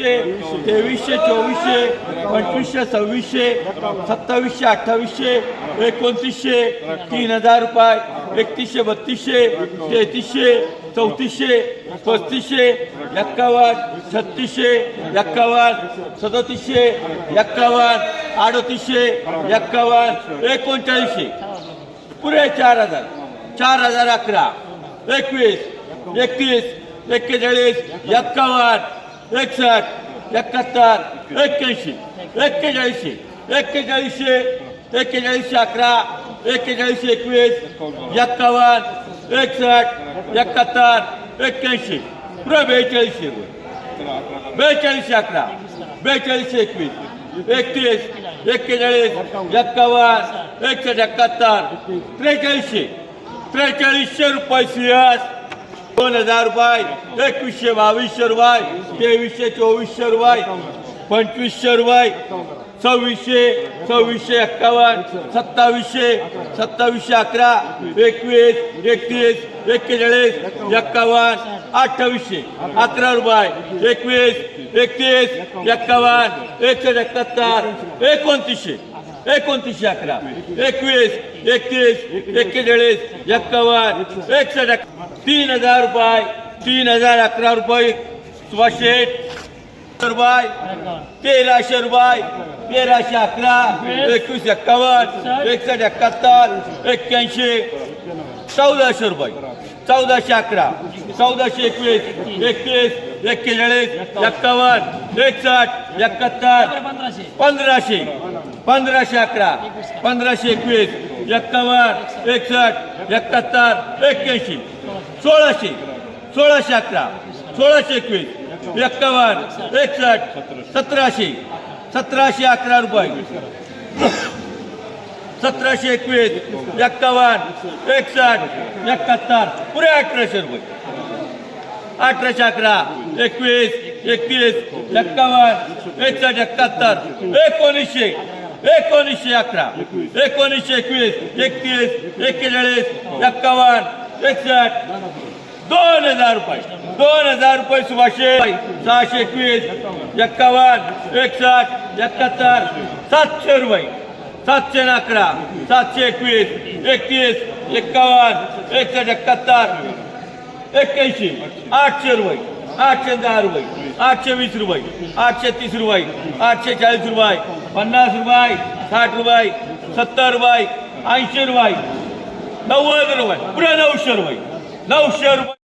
तेवीसशे चोवीसशे पंचवीसशे सव्वीसशे सत्तावीसशे अठ्ठावीसशे एकोणतीसशे तीन हजार रुपये एकतीसशे बत्तीसशे तेहतीसशे चौतीसशे पस्तीसशे एक्कावन्न छत्तीसशे एक्कावन्न सदोतीसशे एक्कावन्न अडतीसशे एक्कावन्न एकोणचाळीसशे. पुरे चार हजार. चार हजार अकरा. एकवीस एकतीस एक्केचाळीस एक्कावन्न एकसष्ट एकाहत्तर एक्क्याऐंशी एक्केचाळीसशे एक्केचाळीसशे एक्केचाळीसशे अकरा एक्केचाळीसशे एकवीस एक्कावन्न एकसष्ट एकाहत्तर एक्क्याऐंशी पुरा बेचाळीसशे बेचाळीसशे अकरा बेचाळीसशे एकवीस एकतीस एक्केचाळीस एक्कावन्न एकसष्ट एकाहत्तर त्रेचाळीसशे त्रेचाळीसशे रुपये सिंह दोन हजार रुपये एकवीसशे बावीसशे रुपये तेवीसशे चोवीसशे रुपये पंचवीसशे रुपये सव्वीसशे सव्वीसशे एक्कावन्न सत्तावीसशे सत्तावीसशे अकरा एकवीस एकतीस एक्केचाळीस एक्कावन्न अठ्ठावीसशे. अकरा रुपये एकवीस एकतीस एक्कावन्न एकशे एकाहत्तर एकोणतीसशे एकोणतीसशे अकरा. एकवीस एकतीस एक्केचाळीस एक्कावन्न एकशे तीन हजार रुपये तीन हजार अकरा रुपये सुभाषे रुपये तेराशे रुपये तेराशे अकरा एकवीस एक्कावन्न एकसष्ट एकाहत्तर एक्क्याऐंशी चौदाशे रुपये चौदाशे अकरा चौदाशे एकवीस एकतीस एक्केचाळीस एक्कावन्न एकसष्ट एकाहत्तर पंधराशे पंधराशे अकरा पंधराशे एकवीस एक्कावन्न एकसष्ट एकाहत्तर एक्क्याऐंशी. सोळाशे सोळाशे अकरा सोळाशे एकवीस एक्कावन्न एकसष्ट सतराशे सतराशे अकरा रुपये. सतराशे एकवीस एक्कावन्न एकसष्ट एकाहत्तर पुरे अठराशे रुपये. अठराशे अकरा एकवीस एकतीस एक्कावन्न एकसष्ट एकाहत्तर एकोणीसशे एकोणीसशे अकरा एकोणीसशे एकवीस एकतीस एक्केचाळीस एक्कावन्न एकसष्ट दोन हजार रुपये. दोन हजार रुपये सुभाषे. सहाशे एकवीस. एक्कावन्न एकसष्ट एकाहत्तर. सातशे रुपये. सातशे अकरा. सातशे एकवीस. एकतीस. एक्कावन्न एकसष्ट एकाहत्तर. एक्क्याऐंशी. आठशे रुपये. आठशे दहा रुपये. आठशे वीस रुपये. आठशे तीस रुपये. आठशे चाळीस रुपये. पन्नास रुपये. साठ रुपये. सत्तर रुपये. ऐंशी रुपये. नव्वद रुपये पुढे नऊशे रुपये नऊशे रुपये